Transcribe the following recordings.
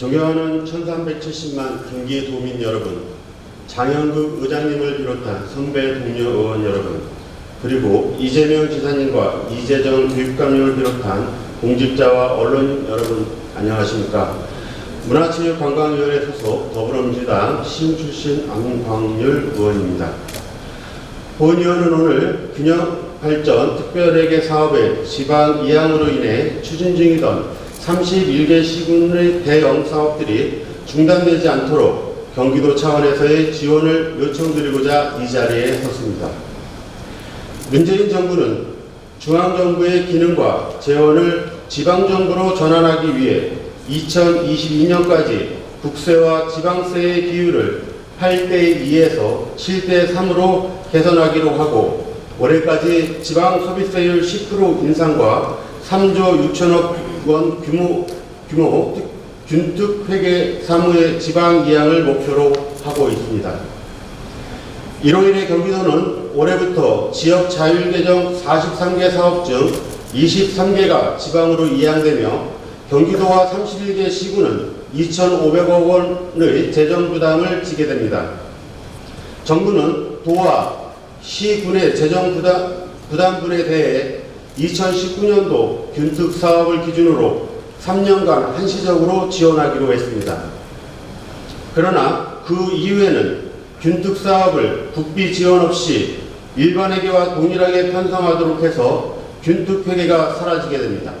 존경하는 1370만 경기 도민 여러분, 장영국 의장님을 비롯한 선배 동료 의원 여러분, 그리고 이재명 지사님과 이재정 교육감님을 비롯한 공직자와 언론 여러분 안녕하십니까? 문화체육관광위원회 소속 더불어민주당 신 출신 안광률 의원입니다. 본 의원은 오늘 균형 발전 특별회계 사업의 지방 이양으로 인해 추진 중이던 31개 시군의 대형 사업들이 중단되지 않도록 경기도 차원에서의 지원을 요청드리고자 이 자리에 섰습니다. 문재인 정부는 중앙정부의 기능과 재원을 지방정부로 전환하기 위해 2022년까지 국세와 지방세의 비율을 8대 2에서 7대 3으로 개선하기로 하고 올해까지 지방 소비세율 10% 인상과 3조 6천억 원 규모, 규모 특- 균특 회계 사무의 지방 이양을 목표로 하고 있습니다. 이로 인해 경기도는 올해부터 지역 자율개정 43개 사업 중 23개가 지방으로 이양되며 경기도와 31개 시군은 2,500억 원의 재정 부담을 지게 됩니다. 정부는 도와 시군의 재정 부담, 부담분에 대해 2019년도 균특 사업을 기준으로 3년간 한시적으로 지원하기로 했습니다. 그러나 그 이후에는 균특 사업을 국비 지원 없이 일반 회계와 동일하게 편성하도록 해서 균특 회계가 사라지게 됩니다.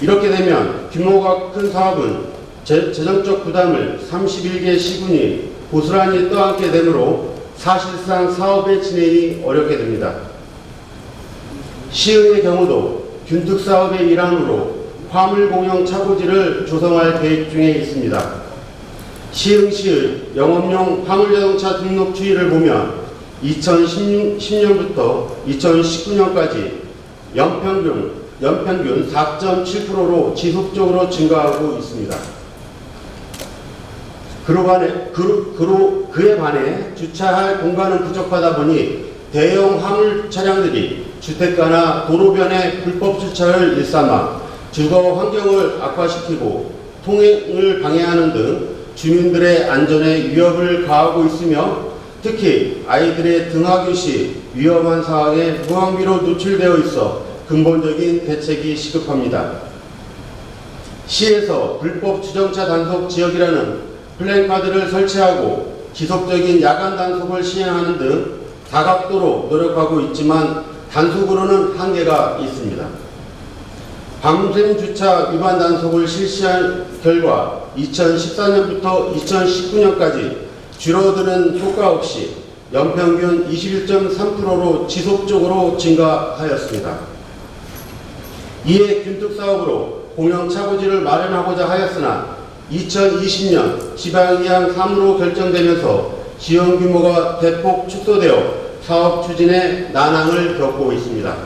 이렇게 되면 규모가 큰 사업은 재, 재정적 부담을 31개 시군이 고스란히 떠안게 되므로 사실상 사업의 진행이 어렵게 됩니다. 시흥의 경우도 균특 사업의 일환으로 화물공영 차고지를 조성할 계획 중에 있습니다. 시흥시의 영업용 화물 자동차 등록 추이를 보면 2010년부터 2019년까지 연평균 연평균 4.7%로 지속적으로 증가하고 있습니다. 그로 반해, 그, 그로, 그에 반해 주차할 공간은 부족하다 보니 대형 화물 차량들이 주택가나 도로변에 불법 주차를 일삼아 주거 환경을 악화시키고 통행을 방해하는 등 주민들의 안전에 위협을 가하고 있으며 특히 아이들의 등하교 시 위험한 상황에 무방비로 노출되어 있어 근본적인 대책이 시급합니다. 시에서 불법 주정차 단속 지역이라는 플랜카드를 설치하고 지속적인 야간 단속을 시행하는 등 다각도로 노력하고 있지만 단속으로는 한계가 있습니다. 밤샘 주차 위반 단속을 실시한 결과 2014년부터 2019년까지 줄어드는 효과 없이 연평균 21.3%로 지속적으로 증가하였습니다. 이에 균특 사업으로 공영 차고지를 마련하고자 하였으나 2020년 지방이양 3으로 결정되면서 지원 규모가 대폭 축소되어 사업 추진에 난항을 겪고 있습니다.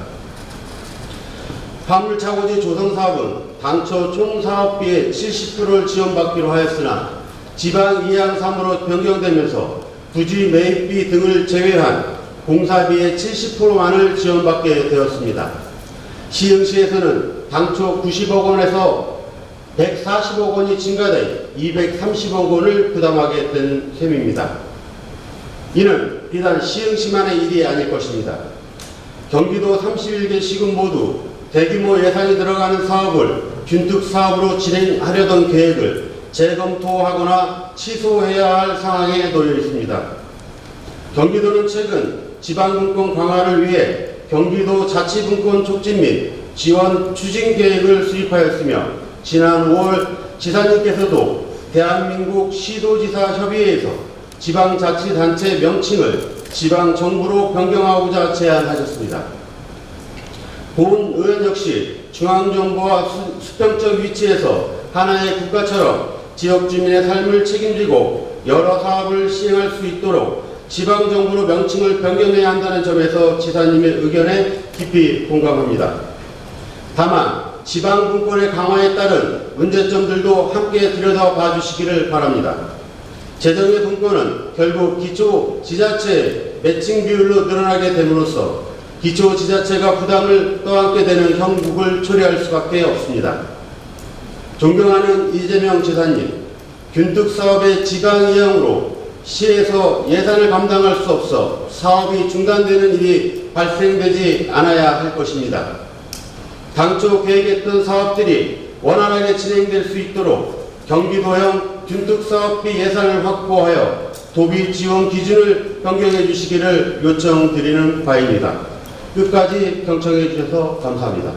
화물 차고지 조성 사업은 당초 총 사업비의 70%를 지원받기로 하였으나 지방 이양 3으로 변경되면서 부지 매입비 등을 제외한 공사비의 70%만을 지원받게 되었습니다. 시흥시에서는 당초 90억 원에서 140억 원이 증가돼 230억 원을 부담하게 된 셈입니다. 이는 비단 시흥시만의 일이 아닐 것입니다. 경기도 31개 시군 모두 대규모 예산이 들어가는 사업을 균특 사업으로 진행하려던 계획을 재검토하거나 취소해야 할 상황에 놓여 있습니다. 경기도는 최근 지방분권 강화를 위해 경기도 자치분권 촉진 및 지원 추진 계획을 수립하였으며 지난 5월 지사님께서도 대한민국 시도지사 협의회에서 지방자치단체 명칭을 지방정부로 변경하고자 제안하셨습니다. 본 의원 역시 중앙정부와 수- 수평적 위치에서 하나의 국가처럼 지역 주민의 삶을 책임지고 여러 사업을 시행할 수 있도록 지방정부로 명칭을 변경해야 한다는 점에서 지사님의 의견에 깊이 공감합니다. 다만 지방분권의 강화에 따른 문제점들도 함께 들여다봐 주시기를 바랍니다. 재정의 분권은 결국 기초 지자체 매칭 비율로 늘어나게 됨으로써 기초 지자체가 부담을 떠안게 되는 형국을 초래할 수밖에 없습니다. 존경하는 이재명 지사님, 균특 사업의 지방 이행으로 시에서 예산을 감당할 수 없어 사업이 중단되는 일이 발생되지 않아야 할 것입니다. 당초 계획했던 사업들이 원활하게 진행될 수 있도록 경기도형 균특사업비 예산을 확보하여 도비 지원 기준을 변경해 주시기를 요청드리는 바입니다. 끝까지 경청해 주셔서 감사합니다.